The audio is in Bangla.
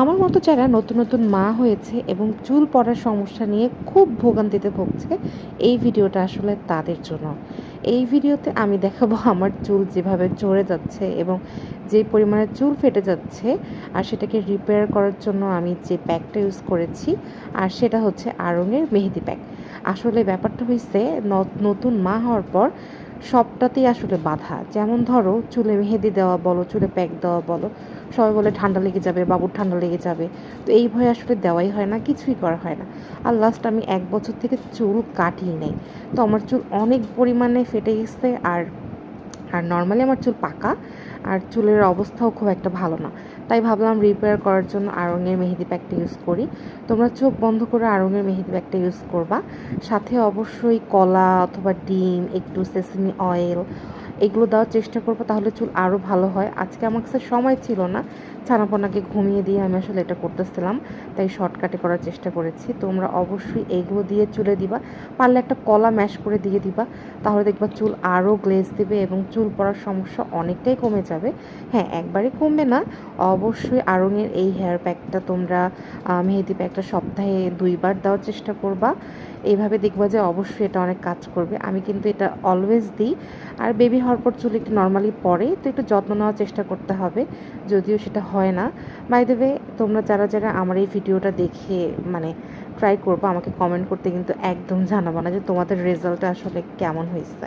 আমার মতো যারা নতুন নতুন মা হয়েছে এবং চুল পড়ার সমস্যা নিয়ে খুব ভোগান্তিতে ভুগছে, এই ভিডিওটা আসলে তাদের জন্য। এই ভিডিওতে আমি দেখাবো আমার চুল যেভাবে চড়ে যাচ্ছে এবং যে পরিমাণে চুল ফেটে যাচ্ছে আর সেটাকে রিপেয়ার করার জন্য আমি যে প্যাকটা ইউজ করেছি, আর সেটা হচ্ছে আড়ঙের মেহেদি প্যাক আসলে ব্যাপারটা হয়েছে নতুন মা হওয়ার পর সবটাতেই আসলে বাধা। যেমন ধরো, চুলে মেহেদি দেওয়া বলো, চুলে প্যাক দেওয়া বলো, সবাই বলে ঠান্ডা লেগে যাবে, বাবুর ঠান্ডা লেগে যাবে। তো এই ভয়ে আসলে দেওয়াই হয় না, কিছুই করা হয় না। আর লাস্ট আমি এক বছর থেকে চুল কাটিয়ে নেই। তো আমার চুল অনেক পরিমাণে ফেটে গেছে আর আর নর্মালি আমার চুল পাকা, আর চুলের অবস্থাও খুব একটা ভালো না। তাই ভাবলাম রিপেয়ার করার জন্য আরঙের মেহেদি প্যাকটা ইউজ করি। তোমরা চোখ বন্ধ করে আরঙের মেহেদি প্যাকটা ইউজ করবা। সাথে অবশ্যই কলা অথবা ডিম, একটু সেসমি অয়েল এগুলো দেওয়ার চেষ্টা করব, তাহলে চুল আরও ভালো হয়। আজকে আমার কাছে সময় ছিল না ছানাপোনাকে ঘুমিয়ে দিয়ে আমি আসলে এটা করতেছিলাম, তাই শর্টকাটে করার চেষ্টা করেছি। তোমরা অবশ্যই এগুলো দিয়ে চুলে দিবা, পারলে একটা কলা ম্যাশ করে দিয়ে দিবা, তাহলে দেখবা চুল আরও গ্লেজ দেবে এবং চুল পড়ার সমস্যা অনেকটাই কমে যাবে। হ্যাঁ একবারে কমবে না, অবশ্যই আড়ঙের এই হেয়ার প্যাকটা তোমরা মেহেদি প্যাকটা সপ্তাহে দুইবার দেওয়ার চেষ্টা করবা। এইভাবে দেখবা যে অবশ্যই এটা অনেক কাজ করবে। আমি কিন্তু এটা অলওয়েজ দিই। আর বেবি হওয়ার পর চুল একটু নর্মালি পড়ে, তো একটু যত্ন নেওয়ার চেষ্টা করতে হবে, যদিও সেটা হয় না। বাই দ্য তোমরা যারা যারা আমার এই ভিডিওটা দেখে মানে ট্রাই করব, আমাকে কমেন্ট করতে কিন্তু একদম জানাব না যে তোমাদের রেজাল্টটা আসলে কেমন হয়েছে।